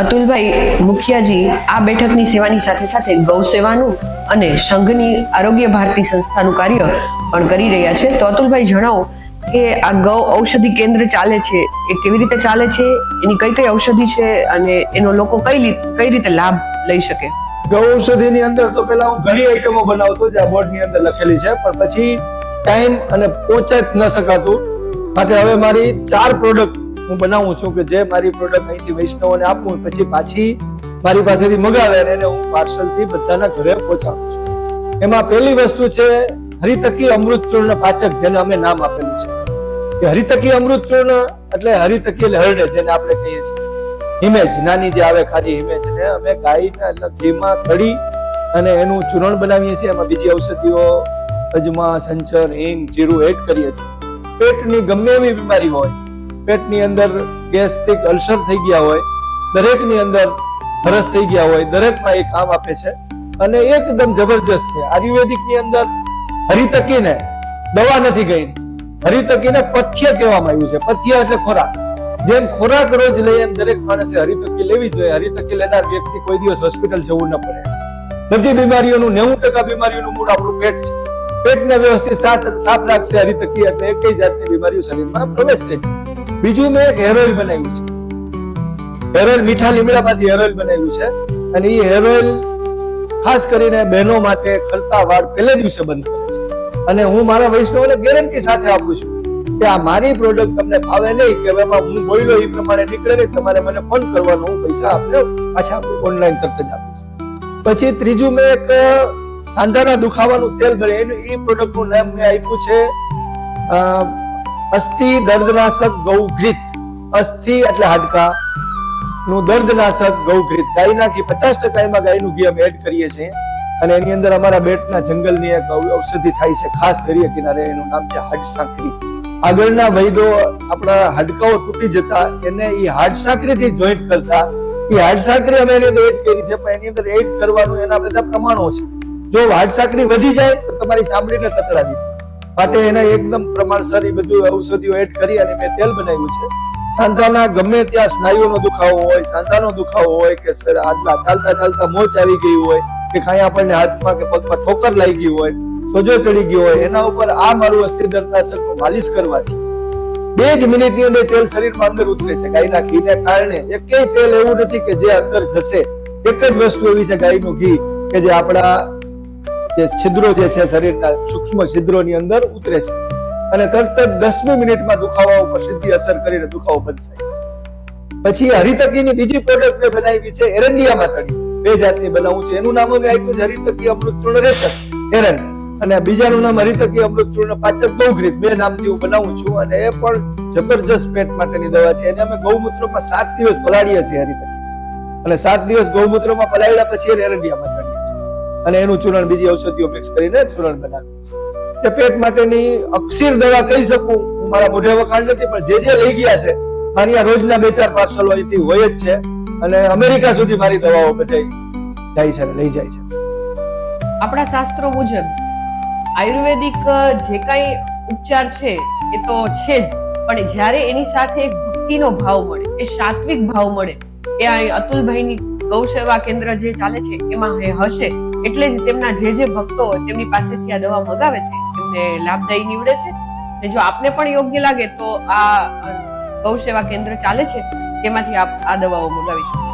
અતુલભાઈ મુખિયાજી આ બેઠકની સેવાની સાથે સાથે ગૌ સેવાનું અને સંઘની આરોગ્ય ભારતી સંસ્થાનું કાર્ય પણ કરી રહ્યા છે. તો અતુલભાઈ, જણાવો કે આ ગૌ ઔષધિ કેન્દ્ર ચાલે છે, એ કેવી રીતે ચાલે છે? એની કઈ કઈ ઔષધિ છે અને એનો લોકો કઈ કઈ રીતે લાભ લઈ શકે? ગૌ ઔષધિની અંદર તો પેલા હું ઘણી આઈટમો બનાવતો જે આ બોર્ડની અંદર લખેલી છે, પણ પછી ટાઈમ અને પહોંચાઈ ન શકાતું. માટે હવે મારી ચાર પ્રોડક્ટ હું બનાવું છું કે જે મારી પ્રોડક્ટ અહીંથી વૈષ્ણવોને આપું પછી પાછી મારી પાસેથી મગાવે અને એને હું પાર્સલથી બધાના ઘરે પહોંચાડું છું. એમાં પહેલી વસ્તુ છે હરિતકી અમૃત ચૂર્ણ પાચક, જેને અમે નામ આપેલું છે. કે હરિતકી અમૃત ચૂર્ણ એટલે હરિતકી એટલે હરડે, જેને આપણે કહીએ છીએ. હિમેજ, નાની જે આવે ખાલી હિમેજ, ને અમે ગાયના એટલે ઘીમાં તળી અને એનું ચૂરણ બનાવીએ છીએ. એમાં બીજી ઔષધિઓ, અજમા, સંચર, હિંગ, જીરું એડ કરીએ છીએ. પેટની ગમે એવી બીમારી હોય પેટની અંદર ગેસ્ટ્રિક અલ્સર થઈ ગયા હોય, દરેકની અંદર ભરસ થઈ ગયા હોય, દરેકમાં એ કામ આપે છે. અને એકદમ જબરજસ્ત છે. આયુર્વેદિકની અંદર હરિતકીને દવા નથી ગઈ હરિતકીને પથ્ય કહેવામાં આવ્યું છે. પથ્ય એટલે ખોરાક. જેમ ખોરાક રોજ લઈએ એમ દરેક માણસે હરિતકી લેવી જોઈએ. હરિતકી લેનાર વ્યક્તિ કોઈ દિવસ હોસ્પિટલ જવું ન પડે. બધી બીમારીઓનું નેવું ટકા બીમારીઓનું મૂળ આપણું પેટ છે. પેટને વ્યવસ્થિત સાફ રાખશે હરિતકી એટલે એકઈ જાતની બીમારીઓ શરીરમાં પ્રવેશશે. બીજું મેં એક હેર ઓઇલ બનાવ્યું છે. હેર ઓઇલ મીઠા લીમડામાંથી હેર ઓઇલ બનાવ્યું છે. અને એ હેર ઓઇલ ખાસ કરીને બહેનો માટે ખરતા વાળ પહેલે દિવસે બંધ કરે છે. અને હું મારા વૈષ્ણવને ગેરંટી સાથે આપું છું કે આ મારી પ્રોડક્ટ તમને ફાવે નહીં કે એમાં હું બોલ્યો એ પ્રમાણે નીકળે નહીં, તમારે મને ફોન કરવાનો હું પૈસા આપને પાછા ઓનલાઈન તરત જ આપીશ પછી ત્રીજું મેં એક સાંધાના દુખાવાનું તેલ ભરે એનું એ પ્રોડક્ટનું નામ મેં આપ્યું છે અસ્થિ દર્દનાશક ગૌઘ્રિત. અસ્થિ એટલે હાડકા. નું દર્દનાશક ગૌઘ્રિત. ગાયના ઘી પચાસ ટકા એમાં ગાયનું ઘી અમે એડ કરીએ છીએ. અને એની અંદર અમારા બેટના જંગલની એક ઔષધિ થાય છે, ખાસ દરિયા કિનારે. એનું નામ છે હાડસાંકરી આગળના વૈદો આપણા હાડકાઓ તૂટી જતા એને એ હાડસાંકરીથી જોઈન્ટ કરતા. એ હાડસાંકરી અમે એની અંદર એડ કરી છે, પણ એની અંદર એડ કરવાનું એના બધા પ્રમાણો છે. જો હાડ સાંકરી વધી જાય, તો તમારી ચામડીને દે. માટે એને એકદમ પ્રમાણસર એ બધું ઔષધિઓ એડ કરી અને મેં તેલ બનાવ્યું છે. સાંધાના ગમે ત્યાં સ્નાયુનો દુખાવો હોય, સાંધાનો દુખાવો હોય કે આજના ચાલતા ચાલતા મોચ આવી ગઈ હોય કે કાંઈ આપણને હાથમાં કે પગમાં ઠોકર લાગી ગઈ હોય, સોજો ચડી ગયો હોય, એના ઉપર આ મારું અસ્થિ દર્દનાશકનું માલિશ કરવાથી. બે જ મિનિટની અંદર તેલ શરીરમાં અંદર ઉતરે છે ગાયના ઘીને કારણે. એકેય તેલ એવું નથી કે જે અંદર જશે. એક જ વસ્તુ એવી છે ગાયનું ઘી કે જે આપણા જે છિદ્રો જે છે શરીરના સૂક્ષ્મ છિદ્રોની અંદર ઉતરે છે. અને તરત જ દસમી મિનિટમાં દુખાવા ઉપર સીધી અસર કરીને દુખાવો બંધ થાય છે. પછી હરિતકીની બીજી પ્રોડક્ટ મેં બનાવી છે એરંડિયામાં તળી બે જાતની બનાવું છું. એનું નામ મેં આપ્યું છે હરિતકી અમૃત ચૂર્ણ રેચક એરન અને બીજાનું નામ હરિતકી અમૃત ચૂર્ણ પાચક ગૌઘ્રીત બે નામથી હું બનાવું છું અને એ પણ જબરજસ્ત પેટ માટેની દવા છે. એને અમે ગૌમૂત્રમાં સાત દિવસ પલાળીએ છીએ હરિતકી અને સાત દિવસ ગૌમૂત્રમાં પલાળ્યા પછી એને એરંડિયામાં તળીએ છીએ અને એનું ચૂર્ણ બીજી ઔષધિઓ મિક્સ કરીને ચૂર્ણ બનાવીએ છીએ. તે પેટ માટેની અક્ષીર દવા કહી શકું મારા મોઢે વખાણ નથી, પણ જે જે લઈ ગયા છે, મારી આ રોજના બે ચાર પાર્સલો અહીંથી હોય જ છે. અને અમેરિકા સુધી મારી દવાઓ બધાઈ જાય છે લઈ જાય છે. આપણા શાસ્ત્રો મુજબ, આયુર્વેદિક જે કાંઈ ઉપચાર છે, એ તો છે જ. પણ જ્યારે એની સાથે એક ભક્તિનો ભાવ મળે, એ સાત્વિક ભાવ મળે, એ અતુલભાઈની ગૌસેવા કેન્દ્ર જે ચાલે છે, એમાં હશે. એટલે જ તેમના જે જે ભક્તો તેમની પાસેથી આ દવા મગાવે છે, તેમને લાભદાયી નીવડે છે. અને જો આપને પણ યોગ્ય લાગે તો આ ગૌ સેવા કેન્દ્ર ચાલે છે, તેમાંથી આપ આ દવાઓ મગાવી શકો.